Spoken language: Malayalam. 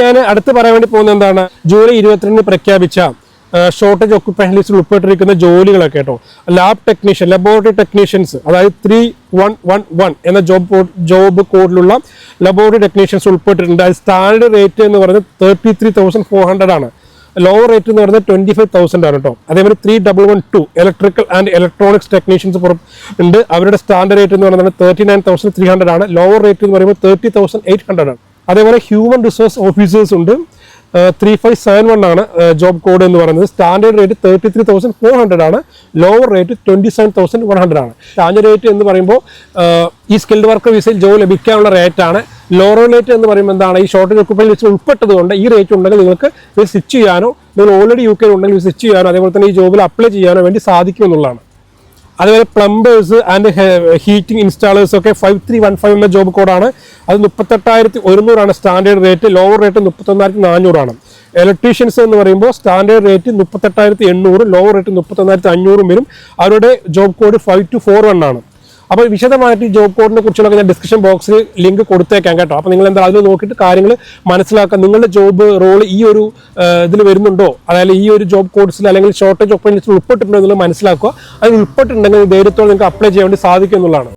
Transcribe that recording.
ഞാൻ അടുത്ത് പറയാൻ വേണ്ടി പോകുന്നത് എന്താണ്? ജൂലൈ ഇരുപത്തിരണ്ടിന് പ്രഖ്യാപിച്ച ഷോർട്ടേജ് ഓക്കുപ്പേഷൻ ലിസ്റ്റിൽ ഉൾപ്പെട്ടിരിക്കുന്ന ജോലികളൊക്കെ കേട്ടോ. ലാബ് ടെക്നീഷ്യൻ ലബോറട്ടറി ടെക്നീഷ്യൻസ് അതായത് ത്രീ വൺ വൺ വൺ എന്ന ജോബ് ജോബ് കോഡിലുള്ള ലബോറട്ടറി ടെക്നീഷ്യൻസ് ഉൾപ്പെട്ടിട്ടുണ്ട്. അത് സ്റ്റാൻഡേർഡ് റേറ്റ് എന്ന് പറയുന്നത് thirty three thousand four hundred ആണ്. ലോവർ റേറ്റ് എന്ന് പറയുന്നത് ട്വന്റി ഫൈവ് തൗസൻഡ് ആണ് കേട്ടോ. അതേപോലെ three double one two electrical and electronics technicians ഉണ്ട്. അവരുടെ സ്റ്റാൻഡേർഡ് റേറ്റ് എന്ന് പറയുന്നത് thirty nine thousand three hundred ആണ്. ലോവർ റേറ്റ് എന്ന് പറയുമ്പോൾ തേർട്ടി തൗസൻഡ് എയ്റ്റ് ഹൺഡ്രഡ് ആണ്. അതേപോലെ ഹ്യൂമൻ റിസോഴ്സ് ഓഫീസേഴ്സ് ഉണ്ട്. ത്രീ ഫൈവ് സെവൻ വൺ ആണ് ജോബ് കോഡ് എന്ന് പറയുന്നത്. Standard rate thirty three thousand four hundred ആണ്. Lower rate twenty seven thousand one hundred ആണ്. സ്റ്റാൻഡേർഡ് റേറ്റ് എന്ന് പറയുമ്പോൾ ഈ സ്കിൽഡ് വർക്ക് വിസയിൽ ജോബ് ലഭിക്കാനുള്ള റേറ്റ് ആണ്. ലോവർ റേറ്റ് എന്ന് പറയുമ്പോൾ എന്താണ്? ഈ ഷോർട്ടേജ് ഒക്കുപ്പൈ വെച്ച് ഉൾപ്പെട്ടതുകൊണ്ട് ഈ റേറ്റ് ഉണ്ടെങ്കിൽ നിങ്ങൾക്ക് ഇത് സ്വിച്ച് ചെയ്യാനോ നിങ്ങൾ ഓൾറെഡി യു കെയിൽ ഉണ്ടെങ്കിൽ സ്വിച്ച് ചെയ്യാനോ അതേപോലെ തന്നെ ഈ ജോബിൽ അപ്ലൈ ചെയ്യാനോ വേണ്ടി സാധിക്കും എന്നുള്ളതാണ് അതുപോലെ പ്ലംബേഴ്സ് ആൻഡ് ഹീറ്റിംഗ് ഇൻസ്റ്റാളേഴ്സ് ഒക്കെ ഫൈവ് ത്രീ വൺ ഫൈവ് എന്ന ജോബ് കോഡാണ് അത് മുപ്പത്തെട്ടായിരത്തി ഒരുന്നൂറാണ് സ്റ്റാൻഡേർഡ് റേറ്റ് ലോവർ റേറ്റ് മുപ്പത്തൊന്നായിരത്തി നാനൂറാണ് ഇലക്ട്രീഷ്യൻസ് എന്ന് പറയുമ്പോൾ സ്റ്റാൻഡേർഡ് റേറ്റ് മുപ്പത്തെട്ടായിരത്തി എണ്ണൂറ് ലോവർ റേറ്റ് മുപ്പത്തൊന്നായിരത്തി അഞ്ഞൂറും വരും. അവരുടെ job code five two four one ആണ്. അപ്പോൾ വിശദമായിട്ട് ഈ ജോബ് കോഡിനെ കുറിച്ചുള്ള ഞാൻ ഡിസ്ക്രിപ്ഷൻ ബോക്സിൽ ലിങ്ക് കൊടുത്തേക്കാം കേട്ടോ. അപ്പോൾ നിങ്ങൾ എന്താ അതിൽ നോക്കിയിട്ട് കാര്യങ്ങൾ മനസ്സിലാക്കുക നിങ്ങളുടെ ജോബ് റോൾ ഈ ഒരു ഇതിൽ വരുന്നുണ്ടോ? അതായത് ഈ ഒരു ജോബ് കോഡ്സിൽ അല്ലെങ്കിൽ ഷോർട്ടേജ് ഓപ്പർച്യൂണിറ്റീസിൽ ഉൾപ്പെട്ടിട്ടുണ്ടോ എന്നുള്ളത് മനസ്സിലാക്കുക. അതിൽ ഉൾപ്പെട്ടിട്ടുണ്ടെങ്കിൽ ധൈര്യത്തോടെ നിങ്ങൾക്ക് അപ്ലൈ ചെയ്യാൻ വേണ്ടി സാധിക്കും എന്നുള്ളതാണ്.